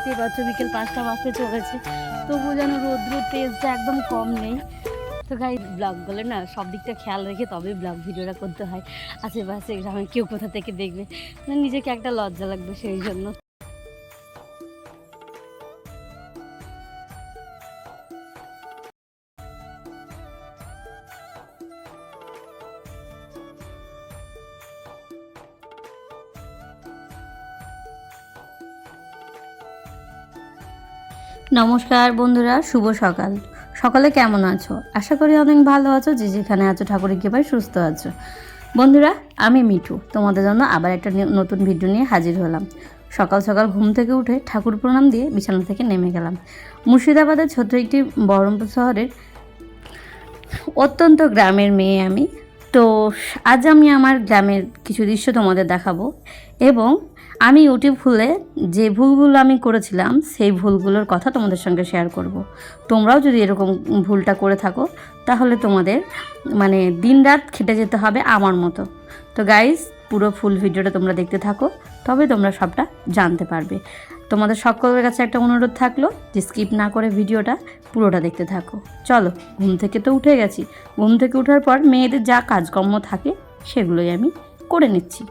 দেখতেই পাচ্ছ, বিকেল পাঁচটা বাজতে চলেছে। তবুও যেন রৌদ্র তেজটা একদম কম নেই। তো গাই ব্লগগুলো না, সব দিকটা খেয়াল রেখে তবে ব্লগ ভিডিওটা করতে হয়। আশেপাশে গ্রামে কেউ কোথা থেকে দেখবে? নিজেকে একটা লজ্জা লাগবে সেই জন্য। নমস্কার বন্ধুরা, শুভ সকাল। সকালে কেমন আছো? আশা করি অনেক ভালো আছো, যে যেখানে আছো, ঠাকুরের কৃপায় সুস্থ আছো। বন্ধুরা, আমি মিঠু, তোমাদের জন্য আবার একটা নতুন ভিডিও নিয়ে হাজির হলাম। সকাল সকাল ঘুম থেকে উঠে ঠাকুর প্রণাম দিয়ে বিছানা থেকে নেমে গেলাম। মুর্শিদাবাদের ছোট্ট একটি বহরমপুর শহরের অত্যন্ত গ্রামের মেয়ে আমি। তো, আজ আমি আমার গ্রামের কিছু দৃশ্য তোমাদের দেখাবো এবং আমি ইউটিউব খুলে যে ভুলগুলো আমি করেছিলাম, সেই ভুলগুলোর কথা তোমাদের সঙ্গে শেয়ার করব। তোমরাও যদি এরকম ভুলটা করে থাকো, তাহলে তোমাদের মানে দিনরাত খেটে যেতে হবে আমার মতো। তো গাইজ পুরো ফুল ভিডিওটা তোমরা দেখতে থাকো, তবে তোমরা সবটা জানতে পারবে। তোমাদের সকলের কাছে একটা অনুরোধ থাকল যে স্কিপ না করে ভিডিওটা পুরোটা দেখতে থাকো। চলো, ঘুম থেকে তো উঠে গেছি। ঘুম থেকে ওঠার পর মেয়েদের যা কাজকর্ম থাকে, সেগুলোই আমি করে নিচ্ছি।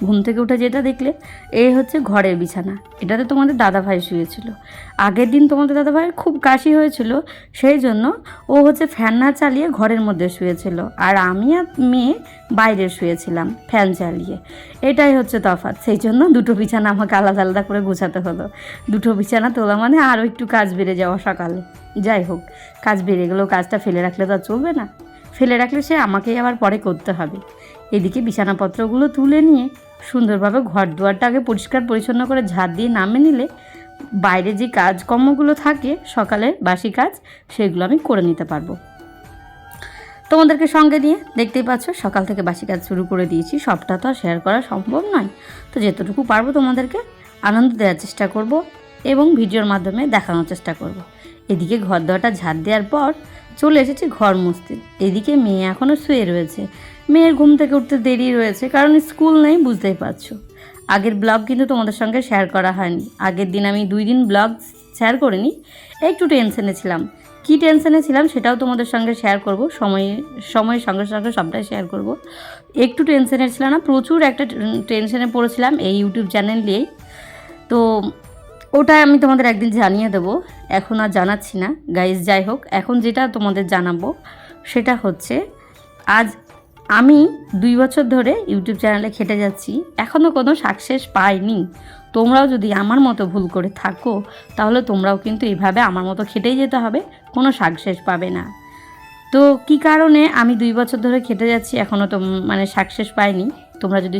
ঘুম থেকে উঠে যেটা দেখলে, এই হচ্ছে ঘরের বিছানা। এটাতে তোমাদের দাদাভাই শুয়েছিল। আগের দিন তোমাদের দাদাভাইয়ের খুব কাশি হয়েছিল, সেই জন্য ও হচ্ছে ফ্যান না চালিয়ে ঘরের মধ্যে শুয়েছিল। আর আমি আর মেয়ে বাইরে শুয়েছিলাম, ফ্যান চালিয়ে। এটাই হচ্ছে তফাৎ। সেই জন্য দুটো বিছানা আমাকে আলাদা আলাদা করে গোছাতে হলো। দুটো বিছানা তোলা মানে আরও একটু কাজ বেড়ে যাওয়া সকালে। যাই হোক, কাজ বেড়ে গেলেও কাজটা ফেলে রাখলে তো চলবে না। ফেলে রাখলে সে আমাকেই আবার পরে করতে হবে। এদিকে বিছানাপত্রগুলো তুলে নিয়ে সুন্দরভাবে ঘর দুয়ারটা আগে পরিষ্কার পরিচ্ছন্ন করে ঝাড় দিয়ে নামে নিলে বাইরে যে কাজকর্মগুলো থাকে সকালে বাসি কাজ, সেগুলো আমি করে নিতে পারব। তোমাদেরকে সঙ্গে নিয়ে দেখতেই পাচ্ছ, সকাল থেকে বাসি কাজ শুরু করে দিয়েছি। সবটা তো আর শেয়ার করা সম্ভব নয়। তো যেতটুকু পারব তোমাদেরকে, আনন্দ দেওয়ার চেষ্টা করব এবং ভিডিওর মাধ্যমে দেখানোর চেষ্টা করব। এদিকে ঘর দেওয়াটা ঝাড় দেওয়ার পর চলে এসেছি ঘর মুছতে। এদিকে মেয়ে এখনও শুয়ে রয়েছে। মেয়ের ঘুম থেকে উঠতে দেরি রয়েছে, কারণ স্কুল নেই, বুঝতেই পারছ। আগের ব্লগ কিন্তু তোমাদের সঙ্গে শেয়ার করা হয়নি। আগের দিন আমি দুই দিন ব্লগ শেয়ার করিনি, একটু টেনশনে ছিলাম। কী টেনশনে ছিলাম সেটাও তোমাদের সঙ্গে শেয়ার করব, সময়ে, সময়ের সঙ্গে সঙ্গে সবটাই শেয়ার করব। একটু টেনশনের ছিলাম না, প্রচুর একটা টেনশনে পড়েছিলাম এই ইউটিউব চ্যানেল নিয়েই। তো ওটা আমি তোমাদের একদিন জানিয়ে দেবো। এখন আর জানাচ্ছি না। গাইজ যাই হোক, এখন যেটা তোমাদের জানাব, সেটা হচ্ছে, আজ আমি দুই বছর ধরে ইউটিউব চ্যানেলে খেটে যাচ্ছি। এখনও কোনো সাকসেস পাইনি। তোমরাও যদি আমার মতো ভুল করে থাকো, তাহলে তোমরাও কিন্তু এইভাবে আমার মতো খেটেই যেতে হবে। কোনো সাকসেস পাবে না। তো কি কারণে আমি দুই বছর ধরে খেটে যাচ্ছি এখনও তো মানে সাকসেস পাইনি? তোমরা যদি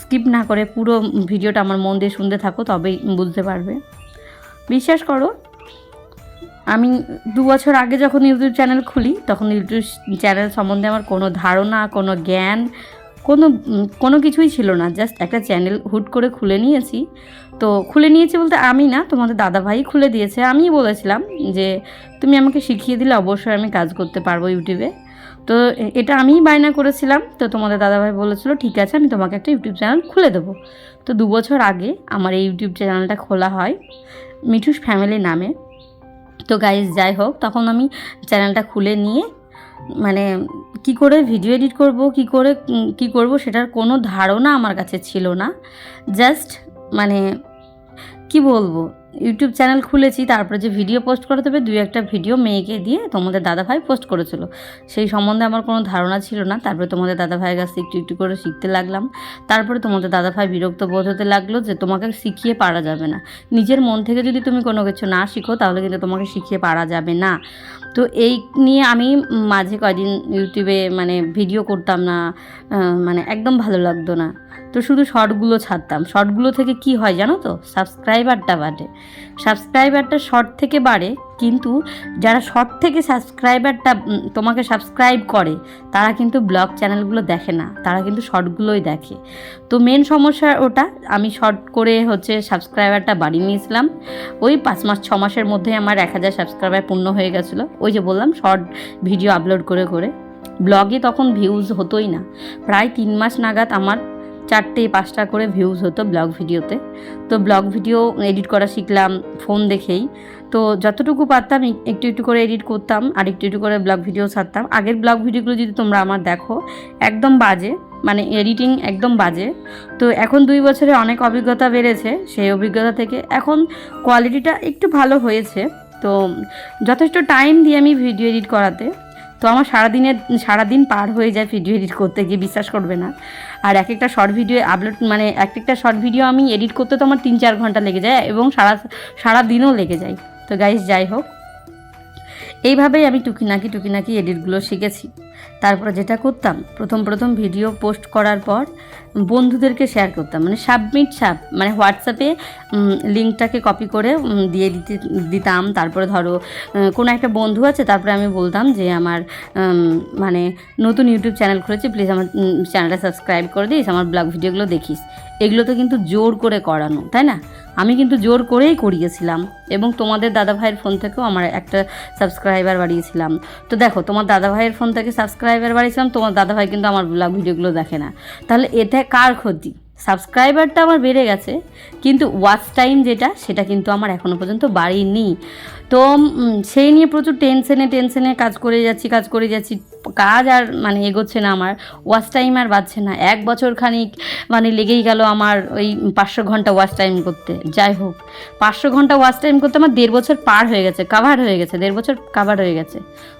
স্কিপ না করে পুরো ভিডিওটা আমার মন দিয়ে শুনতে থাকো, তবেই বুঝতে পারবে। বিশ্বাস করো, আমি দু বছর আগে যখন ইউটিউব চ্যানেল খুলি, তখন ইউটিউব চ্যানেল সম্বন্ধে আমার কোনো ধারণা, কোনো জ্ঞান, কোনো কোনো কিছুই ছিল না। জাস্ট একটা চ্যানেল হুট করে খুলে নিয়েছি। তো খুলে নিয়েছি বলতে আমি না, তোমাদের দাদাভাই খুলে দিয়েছে। আমিই বলেছিলাম যে, তুমি আমাকে শিখিয়ে দিলে অবশ্যই আমি কাজ করতে পারব ইউটিউবে। তো এটা আমিই বায়না করেছিলাম। তো তোমাদের দাদাভাই বলেছিল, ঠিক আছে, আমি তোমাকে একটা ইউটিউব চ্যানেল খুলে দেবো। তো দু বছর আগে আমার এই ইউটিউব চ্যানেলটা খোলা হয় মিঠুস ফ্যামিলি নামে। তো গাইজ যাই হোক, তখন আমি চ্যানেলটা খুলে নিয়ে মানে কি করে ভিডিও এডিট করব, কি করে কি করব সেটার কোনো ধারণা আমার কাছে ছিল না। জাস্ট মানে কি বলব? ইউটিউব চ্যানেল খুলেছি, তারপরে যে ভিডিও পোস্ট করতে হবে, দুই একটা ভিডিও মেয়েকে দিয়ে তোমাদের দাদাভাই পোস্ট করেছিল। সেই সম্বন্ধে আমার কোনো ধারণা ছিল না। তারপরে তোমাদের দাদাভাইয়ের কাছে একটু একটু করে শিখতে লাগলাম। তারপরে তোমাদের দাদাভাই বিরক্ত বোধ হতে লাগল যে তোমাকে শিখিয়ে পারা যাবে না। নিজের মন থেকে যদি তুমি কোনো কিছু না শিখো, তাহলে কিন্তু তোমাকে শিখিয়ে পারা যাবে না। তো এই নিয়ে আমি মাঝে কয়দিন ইউটিউবে মানে ভিডিও করতাম না মানে একদম ভালো লাগতো না। তো শুধু শর্টগুলো ছাড়তাম। শর্টগুলো থেকে কি হয় জানো তো? সাবস্ক্রাইবারটা বাড়ে। সাবস্ক্রাইবারটা শর্ট থেকে বাড়ে কিন্তু যারা শর্ট থেকে সাবস্ক্রাইবারটা তোমাকে সাবস্ক্রাইব করে, তারা কিন্তু ব্লগ চ্যানেলগুলো দেখে না, তারা কিন্তু শর্টগুলোই দেখে। তো মেন সমস্যা ওটা, আমি শর্ট করে হচ্ছে সাবস্ক্রাইবারটা বাড়িয়ে নিয়েছিলাম। ওই পাঁচ মাস, ছ মাসের মধ্যে আমার এক হাজার সাবস্ক্রাইবার পূর্ণ হয়ে গেছিল। ওই যে বললাম শর্ট ভিডিও আপলোড করে করে। ব্লগে তখন ভিউজ হতোই না। প্রায় তিন মাস নাগাদ আমার চারটে, পাঁচটা করে ভিউজ হতো ব্লগ ভিডিওতে। তো ব্লগ ভিডিও এডিট করা শিখলাম ফোন দেখেই। তো যতটুকু পারতাম, এক- একটু একটু করে এডিট করতাম, আর একটু একটু করে ব্লগ ভিডিও ছাড়তাম। আগের ব্লগ ভিডিওগুলো যদি তোমরা আমার দেখো, একদম বাজে মানে এডিটিং একদম বাজে। তো এখন দুই বছরে অনেক অভিজ্ঞতা বেড়েছে, সেই অভিজ্ঞতা থেকে। এখন কোয়ালিটিটা একটু ভালো হয়েছে। তো যথেষ্ট টাইম দিই আমি ভিডিও এডিট করাতে। তো আমার সারাদিনের, সারাদিন পার হয়ে যায় ভিডিও এডিট করতে গিয়ে, বিশ্বাস করবে না। আর এক একটা শর্ট ভিডিও আপলোড মানে এক একটা শর্ট ভিডিও আমি এডিট করতে তো আমার তিন চার ঘণ্টা লেগে যায় এবং সারা সারা দিনও লেগে যায়। তো গাইস যাই হোক। এইভাবেই আমি টুকিনাকি টুকিনাকি এডিটগুলো শিখেছি। তারপর যেটা করতাম, প্রথম প্রথম ভিডিও পোস্ট করার পর বন্ধুদেরকে শেয়ার করতাম। মানে সাবমিট সাব মানে হোয়াটসঅ্যাপে লিঙ্কটাকে কপি করে দিয়ে দিতে, দিতাম। তারপরে ধরো কোনো একটা বন্ধু আছে, তারপরে আমি বলতাম যে আমার মানে নতুন ইউটিউব চ্যানেল খুলেছি প্লিজ আমার চ্যানেলটা সাবস্ক্রাইব করে দিস, আমার ব্লগ ভিডিওগুলো দেখিস। এগুলো তো কিন্তু জোর করে করানো, তাই না? আমি কিন্তু জোর করেই করিয়েছিলাম এবং তোমাদের দাদা ভাইয়ের ফোন থেকেও আমার একটা সাবস্ক্রাইবার বাড়িয়েছিলাম। তো দেখো, তোমার দাদা ভাইয়ের ফোন থেকে সাবস্ক্রাইবার বাড়িয়েছিলাম, তোমার দাদা ভাই কিন্তু আমার ভিডিওগুলো দেখে না। তাহলে এটা কার ক্ষতি? সাবস্ক্রাইবারটা আমার বেড়ে গেছে, কিন্তু ওয়াচ টাইম যেটা, সেটা কিন্তু আমার এখনও পর্যন্ত বাড়িনি। তো সেই নিয়ে প্রচুর টেনশনে টেনশনে কাজ করে যাচ্ছি, কাজ করে যাচ্ছি, কাজ আর মানে এগোচ্ছে না আমার। ওয়াচ টাইম আর বাড়ছে না। এক বছর খানিক মানে লেগেই গেল আমার ওই পাঁচশো ঘণ্টা ওয়াচ টাইম করতে। যাই হোক, পাঁচশো ঘণ্টা ওয়াচ টাইম করতে আমার দেড় বছর পার হয়ে গেছে কাভার হয়ে গেছে, দেড় বছর কাভার হয়ে গেছে।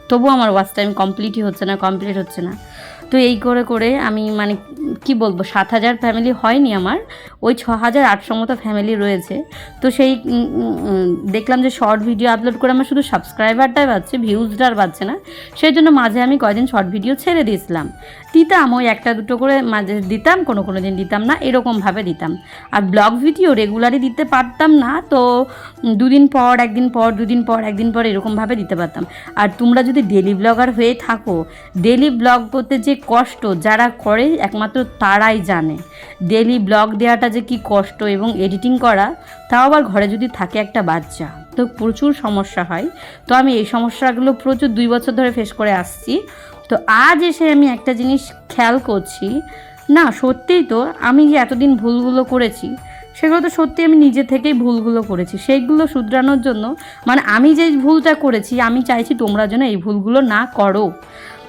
তবুও আমার ওয়াচ টাইম কমপ্লিটই হচ্ছে না কমপ্লিট হচ্ছে না। তো এই করে করে আমি মানে কি বলব, সাত হাজার ফ্যামিলি হয়নি আমার। ওই ছ হাজার আটশো মতো ফ্যামিলি রয়েছে। তো সেই দেখলাম যে শর্ট ভিডিও আপলোড করে আমার শুধু সাবস্ক্রাইবারটাই বাড়ছে ভিউজটা আর বাড়ছে না। সেই জন্য মাঝে আমি কয়দিন শর্ট ভিডিও ছেড়ে দিয়েছিলাম। দিতাম, ওই একটা দুটো করে মাঝে দিতাম, কোনো কোনো দিন দিতাম না, এরকমভাবে দিতাম। আর ব্লগ ভিডিও রেগুলারই দিতে পারতাম না, তো দুদিন পর, একদিন পর, দুদিন পর, একদিন পর এরকমভাবে দিতে পারতাম। আর তোমরা যদি ডেলি ব্লগার হয়ে থাকো ডেলি ব্লগ করতে যে কষ্ট যারা করে, একমাত্র তারাই জানে। ডেলি ব্লগ দেওয়াটা যে কি কষ্ট এবং এডিটিং করা, তাও আবার ঘরে যদি থাকে একটা বাচ্চা, তো প্রচুর সমস্যা হয়। তো আমি এই সমস্যাগুলো প্রচুর দুই বছর ধরে ফেস করে আসছি। তো আজ এসে আমি একটা জিনিস খেয়াল করছি। না, সত্যিই তো আমি যে এতদিন ভুলগুলো করেছি, সেগুলো তো সত্যি আমি নিজে থেকেই ভুলগুলো করেছি। সেইগুলো শুধরানোর জন্য মানে আমি যে ভুলটা করেছি, আমি চাইছি তোমরা যেন এই ভুলগুলো না করো।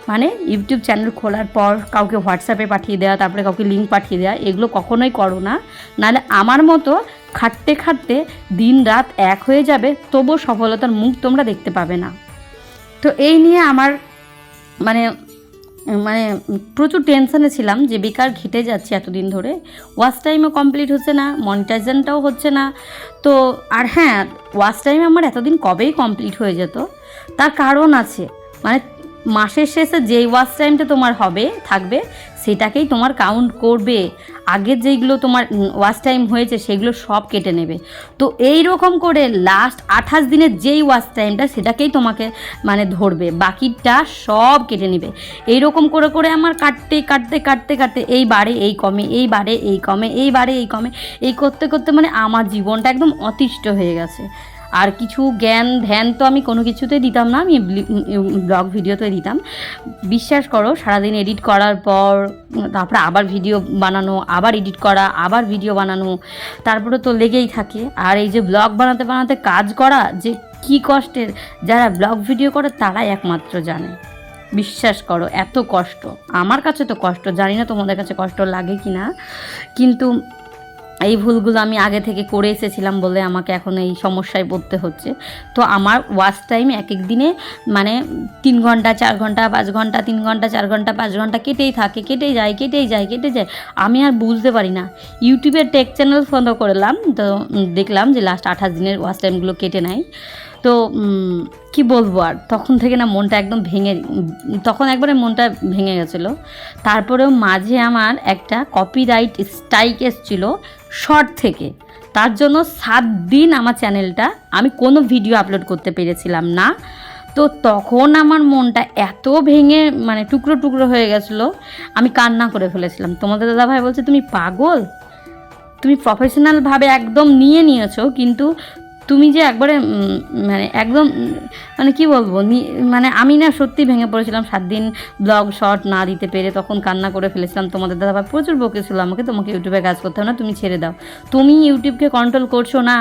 মানে ইউটিউব চ্যানেল খোলার পর কাউকে হোয়াটসঅ্যাপে পাঠিয়ে দেওয়া তারপরে কাউকে লিঙ্ক পাঠিয়ে দেওয়া এগুলো কখনোই করো না। নাহলে আমার মতো খাটতে খাটতে দিন রাত এক হয়ে যাবে, তবুও সফলতার মুখ তোমরা দেখতে পাবে না। তো এই নিয়ে আমার মানে মানে প্রচুর টেনশানে ছিলাম যে বেকার ঘেটে যাচ্ছে এতদিন ধরে। ওয়াশ টাইমও কমপ্লিট হচ্ছে না, মনিটাইজেশনটাও হচ্ছে না। তো, আর হ্যাঁ ওয়াশ টাইম আমার এতদিন কবেই কমপ্লিট হয়ে যেত? তার কারণ আছে। মানে মাসের শেষে যেই ওয়াচ টাইমটা তোমার হবে, থাকবে, সেটাকেই তোমার কাউন্ট করবে। আগের যেইগুলো তোমার ওয়াচ টাইম হয়েছে, সেগুলো সব কেটে নেবে। তো এই রকম করে লাস্ট আঠাশ দিনের যেই ওয়াচ টাইমটা সেটাকেই তোমাকে মানে ধরবে। বাকিটা সব কেটে নেবে। এই রকম করে করে আমার কাটতে কাটতে কাটতে কাটতে এই বারে এই কমে, এই বারে এই কমে, এই বারে এই কমে, এই করতে করতে মানে আমার জীবনটা একদম অতিষ্ঠ হয়ে গেছে। আর কিছু জ্ঞান, ধ্যান তো আমি কোনো কিছুতেই দিতাম না, আমি ব্লগ ভিডিওতে দিতাম। বিশ্বাস করো, সারাদিন এডিট করার পর, তারপরে আবার ভিডিও বানানো, আবার এডিট করা, আবার ভিডিও বানানো, তারপরে তো লেগেই থাকে। আর এই যে ব্লগ বানাতে বানাতে কাজ করা, যে কী কষ্টের, যারা ব্লগ ভিডিও করে তারাই একমাত্র জানে। বিশ্বাস করো, এত কষ্ট। আমার কাছে তো কষ্ট, জানি না তোমাদের কাছে কষ্ট লাগে কি না কিন্তু এই ভুলগুলো আমি আগে থেকে করে এসেছিলাম বলে আমাকে এখন এই সমস্যায় পড়তে হচ্ছে। তো আমার ওয়াচ টাইম এক এক দিনে মানে তিন ঘণ্টা, চার ঘণ্টা, পাঁচ ঘণ্টা, তিন ঘণ্টা, চার ঘণ্টা, পাঁচ ঘণ্টা কেটেই থাকে, কেটেই যায় কেটেই যায়, কেটে যায়। আমি আর বুঝতে পারি না। ইউটিউবের টেক চ্যানেল ফলো করলাম, তো দেখলাম যে লাস্ট আঠাশ দিনের ওয়াচ টাইমগুলো কেটে নেয় তো কি বলব আর? তখন থেকে না মনটা একদম ভেঙে, তখন একবারে মনটা ভেঙে গেছিল। তারপরেও মাঝে আমার একটা কপিরাইট স্ট্রাইক এসেছিল শর্ট থেকে। তার জন্য সাত দিন আমার চ্যানেলটা আমি কোনো ভিডিও আপলোড করতে পেরেছিলাম না। তো তখন আমার মনটা এত ভেঙে মানে টুকরো টুকরো হয়ে গেছিল, আমি কান্না করে ফেলেছিলাম। তোমাদের দাদা ভাই বলছে, তুমি পাগল? তুমি প্রফেশনালভাবে একদম নিয়ে নিয়েছো, কিন্তু তুমি যে একবারে মানে একদম মানে কি বলব মানে আমি না সত্যি ভেঙে পড়েছিলাম। সাত দিন ব্লগ শর্ট না দিতে পেরে তখন কান্না করে ফেলেছিলাম। তোমাদের দাদা ভাই প্রচুর বকেছিল আমাকে, তোমাকে ইউটিউবে কাজ করতে হবে না, তুমি ছেড়ে দাও। তুমি ইউটিউবকে কন্ট্রোল করছ না,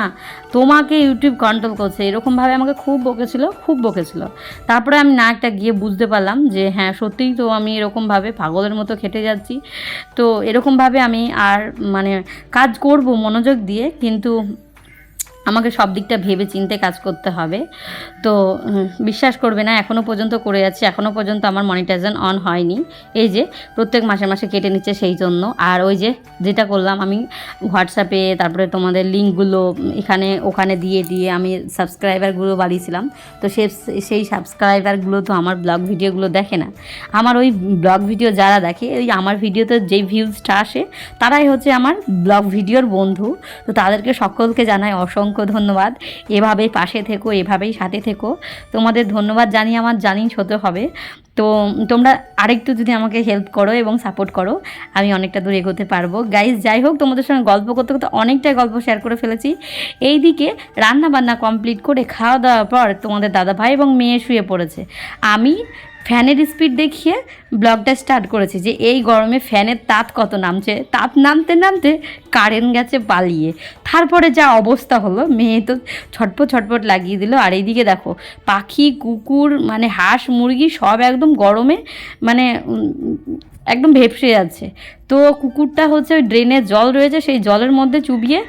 তোমাকে ইউটিউব কন্ট্রোল করছে। এরকমভাবে আমাকে খুব বকেছিল খুব বকেছিল তারপরে আমি না একটা গিয়ে বুঝতে পারলাম যে হ্যাঁ সত্যিই তো আমি এরকমভাবে পাগলের মতো খেটে যাচ্ছি। তো এরকমভাবে আমি আর মানে কাজ করব মনোযোগ দিয়ে, কিন্তু আমাকে সব দিকটা ভেবে চিন্তে কাজ করতে হবে। তো বিশ্বাস করবে না এখনও পর্যন্ত করে যাচ্ছি এখনও পর্যন্ত আমার মনিটাইজেশন অন হয়নি। এই যে, প্রত্যেক মাসে মাসে কেটে নিচ্ছে সেই জন্য। আর ওই যে, যেটা করলাম, আমি হোয়াটসঅ্যাপে তারপরে তোমাদের লিঙ্কগুলো এখানে, ওখানে দিয়ে দিয়ে আমি সাবস্ক্রাইবারগুলো বাড়িয়েছিলাম। তো সে, সেই সাবস্ক্রাইবারগুলো তো আমার ব্লগ ভিডিওগুলো দেখে না। আমার ওই ব্লগ ভিডিও যারা দেখে ওই আমার ভিডিওতে যেই ভিউজটা আসে, তারাই হচ্ছে আমার ব্লগ ভিডিওর বন্ধু। তো তাদেরকে সকলকে জানাই অসংখ্য ধন্যবাদ। এভাবেই পাশে থেকো, এভাবেই সাথে থেকো। তোমাদের ধন্যবাদ জানিয়ে আমার জানি হতে হবে। তো তোমরা আরেকটু যদি আমাকে হেল্প করো এবং সাপোর্ট করো, আমি অনেকটা দূর এগোতে পারব। গাইজ যাই হোক, তোমাদের সঙ্গে গল্প করতে করতে অনেকটাই গল্প শেয়ার করে ফেলেছি। এইদিকে রান্না বান্না কমপ্লিট করে খাওয়া দাওয়ার পর তোমাদের দাদা ভাই এবং মেয়ে শুয়ে পড়েছে। আমি ফ্যানের স্পিড দেখিয়ে ব্লগটা স্টার্ট করেছে যে এই গরমে ফ্যানের তাপ কত নামছে? তাঁত নামতে নামতে কারেন্ট গেছে পালিয়ে। তারপরে যা অবস্থা হলো, মেয়ে তো ছটপট ছটপট লাগিয়ে দিল। আর এইদিকে দেখো, পাখি, কুকুর মানে হাঁস, মুরগি সব একদম গরমে মানে একদম ভেপসে যাচ্ছে। তো কুকুরটা হচ্ছে ওই ড্রেনের জল রয়েছে সেই জলের মধ্যে চুবিয়ে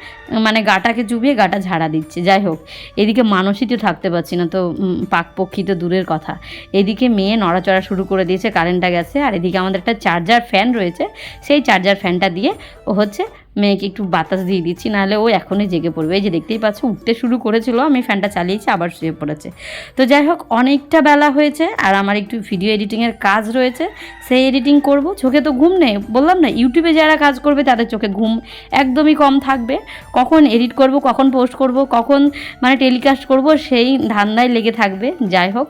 মানে গাটাকে চুবিয়ে গাটা ঝাড়া দিচ্ছে। যাই হোক এদিকে মানুষই তো থাকতে পারছি না তো উম, পাকপক্ষী তো দূরের কথা। এদিকে মেয়ে নড়াচড়া শুরু করে দিয়েছে কারেন্টটা গেছে আর এদিকে আমাদের একটা চার্জার ফ্যান রয়েছে সেই চার্জার ফ্যানটা দিয়ে ও হচ্ছে মেয়েকে একটু বাতাস দিয়ে দিচ্ছি নাহলে ও এখনই জেগে পড়বে। এই যে দেখতেই পাচ্ছ উঠতে শুরু করেছিল আমি ফ্যানটা চালিয়েছি আবার শুয়ে পড়েছে। তো যাই হোক অনেকটা বেলা হয়েছে আর আমার একটু ভিডিও এডিটিংয়ের কাজ রয়েছে সেই এডিটিং করব। চোখে তো ঘুম নেই বললাম না ইউটিউবে যারা কাজ করবে তাদের চোখে ঘুম একদমই কম থাকবে। কখন এডিট করব, কখন পোস্ট করব, কখন মানে টেলিকাস্ট করব, সেই ধান্দায় লেগে থাকবে। যাই হোক,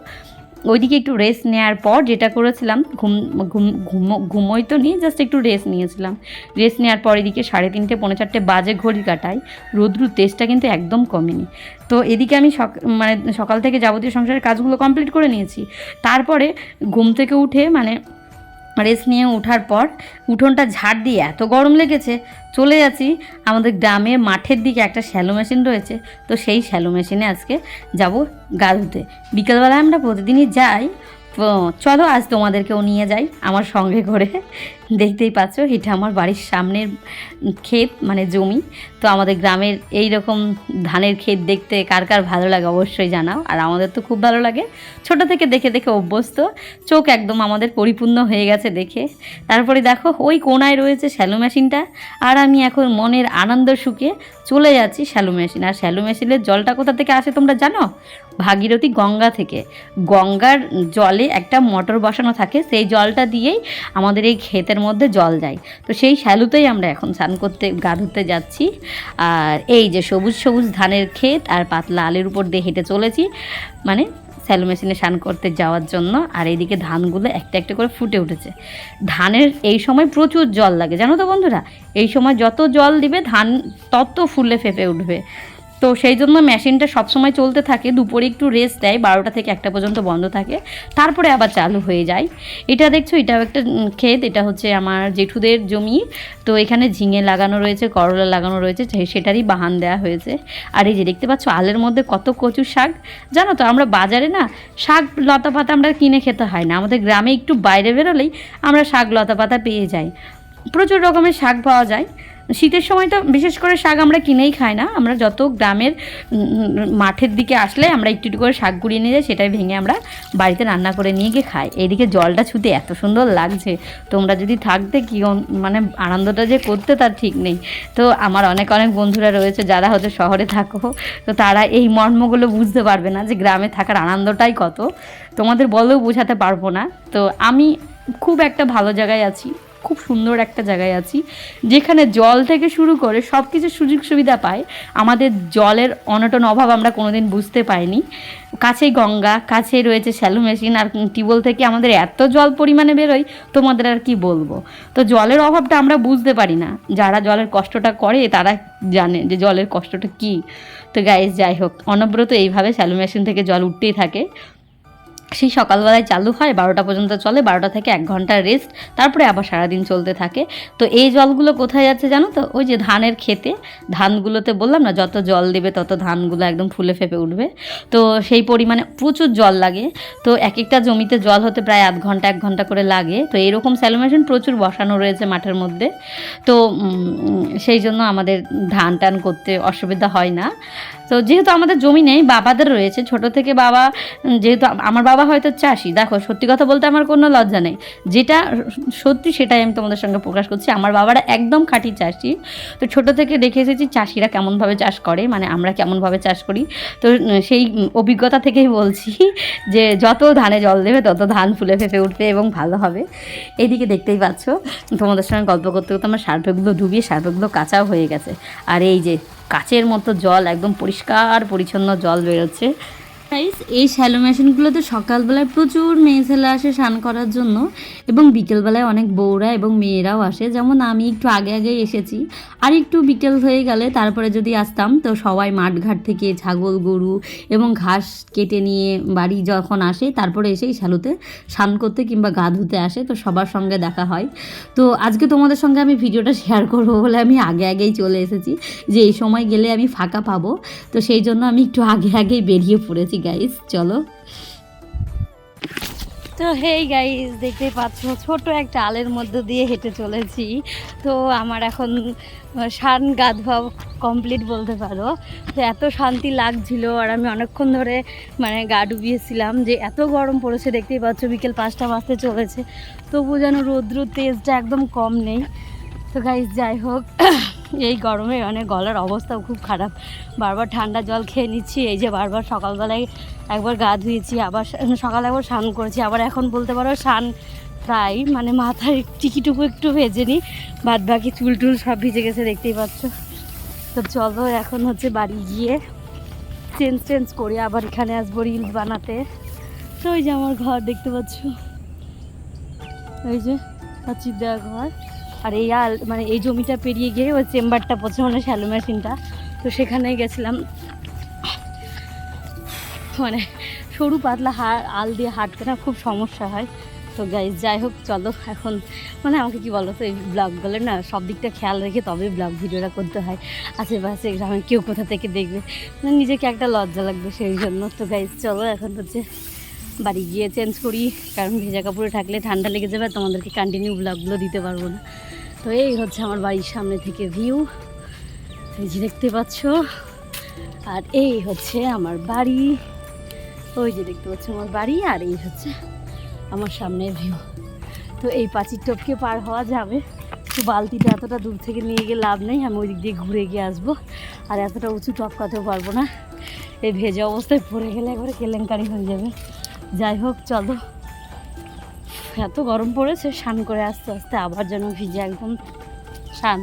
ওইদিকে একটু রেস্ট নেওয়ার পর যেটা করেছিলাম, ঘুম ঘুম ঘুম ঘুমোই তো নিয়ে জাস্ট একটু রেস্ট নিয়েছিলাম। রেস্ট নেওয়ার পর এদিকে সাড়ে তিনটে, পৌনে চারটে বাজে ঘড়ি কাটাই রোদ্রুর তেজটা কিন্তু একদম কমেনি। তো এদিকে আমি সক মানে সকাল থেকে যাবতীয় সংসারের কাজগুলো কমপ্লিট করে নিয়েছি। তারপরে ঘুম থেকে উঠে মানে রেস্ট নিয়ে ওঠার পর উঠোনটা ঝাড় দিয়ে এত গরম লেগেছে, চলে যাচ্ছি আমাদের গ্রামে মাঠের দিকে একটা শ্যালো মেশিন রয়েছে, তো সেই শ্যালো মেশিনে আজকে যাব গা ধুতে। বিকেলবেলা আমরা প্রতিদিনই যাই চলো আজ তোমাদেরকেও নিয়ে যাই আমার সঙ্গে করে। দেখতেই পাচ্ছ, এটা আমার বাড়ির সামনের ক্ষেত মানে জমি। তো আমাদের গ্রামের এই রকম ধানের ক্ষেত দেখতে কার কার ভালো লাগে অবশ্যই জানাও। আর আমাদের তো খুব ভালো লাগে। ছোট থেকে দেখে দেখে অভ্যস্ত। চোখ একদম আমাদের পরিপূর্ণ হয়ে গেছে দেখে। তারপরে দেখো, ওই কোনায় রয়েছে শ্যালো মেশিনটা। আর আমি এখন মনের আনন্দ সুখে চলে যাচ্ছি শ্যালো মেশিন। আর শ্যালো মেশিনের জলটা কোথা থেকে আসে তোমরা জানো? ভাগীরথী গঙ্গা থেকে। গঙ্গার জলে একটা মোটর বসানো থাকে। সেই জলটা দিয়েই আমাদের এই ক্ষেতের মধ্যে জল যায়। তো সেই শ্যালুতেই আমরা এখন স্নান করতে গা ধুতে যাচ্ছি। আর এই যে সবুজ সবুজ ধানের ক্ষেত আর পাতলা আলের উপর দিয়ে হেঁটে চলেছি মানে স্যালো মেশিনে স্নান করতে যাওয়ার জন্য। আর এইদিকে ধানগুলো একটা একটা করে ফুটে উঠেছে। ধানের এই সময় প্রচুর জল লাগে। জানো তো বন্ধুরা, এই সময় যত জল দিবে ধান তত ফুলে ফেঁপে উঠবে। তো সেই জন্য মেশিনটা সবসময় চলতে থাকে, দুপুরে একটু রেস্ট দেয়, বারোটা থেকে একটা পর্যন্ত বন্ধ থাকে। তারপরে আবার চালু হয়ে যায়। এটা দেখছ, এটাও একটা ক্ষেত, এটা হচ্ছে আমার জেঠুদের জমি। তো এখানে ঝিঙে লাগানো রয়েছে, করলা লাগানো রয়েছে সেটারই বাহান দেওয়া হয়েছে। আর এই যে দেখতে পাচ্ছ, আলের মধ্যে কত কচু শাক। জানো তো, আমরা বাজারে না, শাক লতা পাতা আমরা কিনে খেতে হয় না। আমাদের গ্রামে একটু বাইরে বেরোলেই আমরা শাক লতা পাতা পেয়ে যাই। প্রচুর রকমের শাক পাওয়া যায়। শীতের সময় তো বিশেষ করে শাক আমরা কিনেই খাই না। আমরা যত গ্রামের মাঠের দিকে আসলে আমরা একটু একটু করে শাক গুঁড়িয়ে নিয়ে যাই, সেটাই ভেঙে আমরা বাড়িতে রান্না করে নিয়ে গিয়ে খাই। এদিকে জলটা ছুতে এত সুন্দর লাগছে। তোমরা যদি থাকতে কি মানে আনন্দটা যে করতে তার ঠিক নেই। তো আমার অনেক অনেক বন্ধুরা রয়েছে, যারা হয়তো শহরে থাকো, তো তারা এই মর্মগুলো বুঝতে পারবে না যে গ্রামে থাকার আনন্দটাই কত। তোমাদের বলেও বোঝাতে পারব না। তো আমি খুব একটা ভালো জায়গায় আছি। খুব সুন্দর একটা জায়গায় আছি, যেখানে জল থেকে শুরু করে সব কিছু সুযোগ সুবিধা পায়। আমাদের জলের অনটন অভাব আমরা কোনোদিন বুঝতে পাইনি। কাছেই গঙ্গা, কাছেই রয়েছে শ্যালো মেশিন, আর টিউবওয়েল থেকে আমাদের এত জল পরিমাণে বেরোয়, তোমাদের আর কি বলব? তো জলের অভাবটা আমরা বুঝতে পারি না। যারা জলের কষ্টটা করে, তারা জানে যে জলের কষ্টটা কী। তো গাইজ যাই হোক, অনব্রত এইভাবে শ্যালো মেশিন থেকে জল উঠতেই থাকে। সেই সকালবেলায় চালু হয়, বারোটা পর্যন্ত চলে, বারোটা থেকে এক ঘণ্টার রেস্ট তারপরে আবার সারাদিন চলতে থাকে। তো এই জলগুলো কোথায় যাচ্ছে জানো তো? ওই যে ধানের খেতে ধানগুলোতে বললাম না, যত জল দেবে তত ধানগুলো একদম ফুলে ফেপে উঠবে। তো সেই পরিমাণে প্রচুর জল লাগে। তো এক একটা জমিতে জল হতে প্রায় আধ ঘণ্টা, এক ঘণ্টা করে লাগে। তো এরকম স্যালোমেশন প্রচুর বসানো রয়েছে মাঠের মধ্যে। তো সেই জন্য আমাদের ধান টান করতে অসুবিধা হয় না। তো যেহেতু আমাদের জমি নেই, বাবাদের রয়েছে, ছোট থেকে বাবা যেহেতু আমার বাবা হয়তো চাষি। দেখো, সত্যি কথা বলতে আমার কোনো লজ্জা নেই। যেটা সত্যি সেটাই আমি তোমাদের সঙ্গে প্রকাশ করছি। আমার বাবারা একদম খাঁটি চাষি। তো ছোট থেকে দেখে এসেছি চাষিরা কেমনভাবে চাষ করে মানে আমরা কেমনভাবে চাষ করি। তো সেই অভিজ্ঞতা থেকেই বলছি যে যত ধানে জল দেবে, তত ধান ফুলে ফেপে উঠবে এবং ভালো হবে। এইদিকে দেখতেই পাচ্ছ, তোমাদের সঙ্গে গল্প করতে করতে আমার সার্ভেগুলো ডুবিয়ে সার্ভেগুলো কাঁচাও হয়ে গেছে। আর এই যে কাচের মতো জল একদম পরিষ্কার পরিচ্ছন্ন জল বেরোচ্ছে। গাইস এই শ্যালো মেশিনগুলোতে সকালবেলায় প্রচুর মেয়ে ছেলে আসে স্নান করার জন্য এবং বিকেলবেলায় অনেক বউরা এবং মেয়েরাও আসে। যেমন আমি একটু আগে আগেই এসেছি। আর একটু বিকেল হয়ে গেলে তারপরে যদি আসতাম, তো সবাই মাঠঘাট থেকে ছাগল, গরু এবং ঘাস কেটে নিয়ে বাড়ি যখন আসে, তারপরে এসেই শ্যালোতে স্নান করতে কিংবা গা ধুতে আসে, তো সবার সঙ্গে দেখা হয়। তো আজকে তোমাদের সঙ্গে আমি ভিডিওটা শেয়ার করব বলে আমি আগে আগেই চলে এসেছি যে এই সময় গেলে আমি ফাঁকা পাবো। তো সেই জন্য আমি একটু আগে আগেই বেরিয়ে পড়েছি গাইস চলো। তো হেই গাইস দেখতেই পাচ্ছ ছোট একটা আলের মধ্যে দিয়ে হেঁটে চলেছি। তো আমার এখন সান গা ধোয়া কমপ্লিট বলতে পারো। তো এত শান্তি লাগছিল আর আমি অনেকক্ষণ ধরে মানে গা ডুবিয়েছিলাম যে এত গরম পড়েছে, দেখতেই পাচ্ছ বিকেল পাঁচটা বাজতে চলেছে। তবু যেন রৌদ্র তেজটা একদম কম নেই। তো গাইস যাই হোক, এই গরমে অনেক গলার অবস্থাও খুব খারাপ। বারবার ঠান্ডা জল খেয়ে নিচ্ছি, এই যে বারবার সকালবেলায় একবার গা ধুয়েছি, আবার সা- সকালে একবার স্নান করেছি, আবার এখন বলতে পারো স্নান প্রায় মানে মাথার টিকিটুকু একটু ভেজে নিই বাদ বাকি চুল টুল সব ভিজে গেছে, দেখতেই পাচ্ছ। তো চলো এখন হচ্ছে বাড়ি গিয়ে চেঞ্জ চেঞ্জ করে আবার এখানে আসব রিলস বানাতে। তো ওই যে আমার ঘর দেখতে পাচ্ছ। ওই যে পাচির দেওয়া ঘর। আর এই আল মানে এই জমিটা পেরিয়ে গিয়ে ওই চেম্বারটা পড়ছে মানে শ্যালো মেশিনটা। তো সেখানে গেছিলাম। মানে সরু পাতলা হাড় আল দিয়ে হাঁটতে না খুব সমস্যা হয়। তো গাইজ যাই হোক, চলো এখন মানে আমাকে কি বলো তো এই ব্লগগুলো না সব দিকটা খেয়াল রেখে তবে ব্লগ ভিডিওটা করতে হয়। আশেপাশে গ্রামে কেউ কোথা থেকে দেখবে? মানে নিজেকে একটা লজ্জা লাগবে সেই জন্য। তো গাইজ চলো এখন হচ্ছে বাড়ি গিয়ে চেঞ্জ করি, কারণ ভেজা কাপড়ে থাকলে ঠান্ডা লেগে যাবে, তোমাদেরকে কন্টিনিউ ব্লগগুলো দিতে পারব না। তো এই হচ্ছে আমার বাড়ির সামনে থেকে ভিউ এই যে দেখতে পাচ্ছ। আর এই হচ্ছে আমার বাড়ি। ওই যে দেখতে পাচ্ছ আমার বাড়ি, আর এই হচ্ছে আমার সামনের ভিউ তো এই পাঁচির টপকে পার হওয়া যাবে। তো বালতিটা এতটা দূর থেকে নিয়ে গিয়ে লাভ নেই, আমি ওই দিক দিয়ে ঘুরে গিয়ে আসব। আর এতটা উঁচু টপকাতেও পারব না। এই ভেজা অবস্থায় পড়ে গেলে একবারে কেলেঙ্কারি হয়ে যাবে। যাই হোক, চলো। এত গরম পড়েছে, স্নান করে আস্তে আস্তে আবার যেন ভিজে একদম স্নান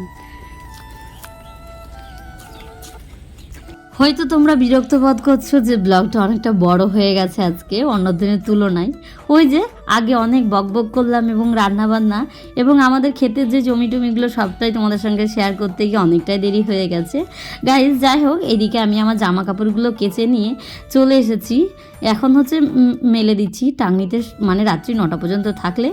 হয়তো তোমরা বিরক্ত বোধ করছ যে ব্লগটা অনেকটা বড় হয়ে গেছে আজকে অন্য দিনের তুলনায়। ওই যে, আগে অনেক বক বক করলাম এবং রান্না বান্না এবং আমাদের ক্ষেতের যে জমি টমিগুলো সবটাই তোমাদের সঙ্গে শেয়ার করতে গিয়ে অনেকটাই দেরি হয়ে গেছে। গাইজ যাই হোক, এদিকে আমি আমার জামা কাপড়গুলো কেচে নিয়ে চলে এসেছি। এখন হচ্ছে মেলে দিচ্ছি। টাঙ্গিতে মানে রাত্রি নটা পর্যন্ত থাকলে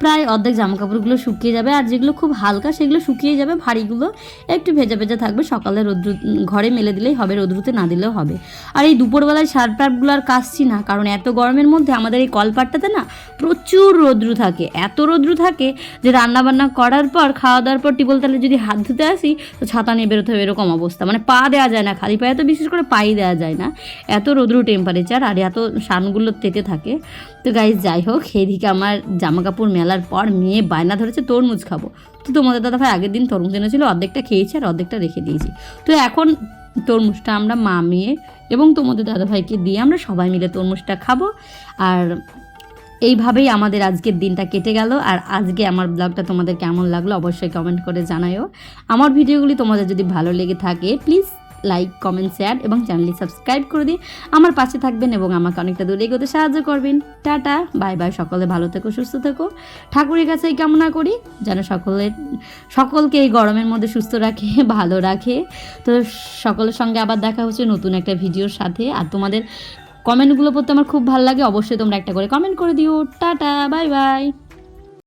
প্রায় অর্ধেক জামা কাপড়গুলো শুকিয়ে যাবে আর যেগুলো খুব হালকা সেগুলো শুকিয়ে যাবে, ভারীগুলো একটু ভেজা ভেজা থাকবে। সকালে রোদ্র, ঘরে মেলে দিলেই হবে, রোদ্রুতে না দিলেও হবে। আর এই দুপুরবেলায় শার্ট প্যান্টগুলো আর কাচছি না, কারণ এত গরমের মধ্যে আমাদের এই কলপাটটাতে না প্রচুর রোদ্রু থাকে। এত রোদ্রু থাকে যে রান্না বান্না করার পর খাওয়া দাওয়ার পর টিবল তালে যদি হাত ধুতে আসি, তো ছাতা নিয়ে বেরোতে হবে এরকম অবস্থা। মানে পা দেওয়া যায় না, খালি পায়ে তো বিশেষ করে পাই দেওয়া যায় না। এত রোদ্রু টেম্পারেচার আর এত সানগুলো তেতে থাকে। তো গাইজ যাই হোক সেদিকে আমার জামা কাপড় মেলার পর মেয়ে বায়না ধরেছে, তরমুজ খাব। তো তোমাদের দাদা ভাই আগের দিন তরমুজ এনেছিল, অর্ধেকটা খেয়েছি আর অর্ধেকটা রেখে দিয়েছি। তো এখন তরমুজটা আমরা মা, মেয়ে এবং তোমাদের দাদা ভাইকে দিয়ে আমরা সবাই মিলে তরমুজটা খাব। আর এইভাবেই আমাদের আজকের দিনটা কেটে গেল, আর আজকে আমার ব্লগটা তোমাদের কেমন লাগল অবশ্যই কমেন্ট করে জানাও আমার ভিডিওগুলি তোমাদের যদি ভালো লেগে থাকে প্লিজ লাইক কমেন্ট শেয়ার এবং চ্যানেলটি সাবস্ক্রাইব করে দিয়ে আমার পাশে থাকবেন এবং আমাকে অনেকটা দূরে এগোতে সাহায্য করবেন। টাটা বাই বাই সকলে ভালো থেকো, সুস্থ থেকো। ঠাকুরের কাছে কামনা করি, যেন সকলের সকলকে এই গরমের মধ্যে সুস্থ রাখে, ভালো রাখে। তো সকলের সঙ্গে আবার দেখা হচ্ছে নতুন একটা ভিডিওর সাথে। আর তোমাদের কমেন্টগুলো পড়তে আমার খুব ভালো লাগে, অবশ্যই তোমরা একটা করে কমেন্ট করে দিও। Tata bye bye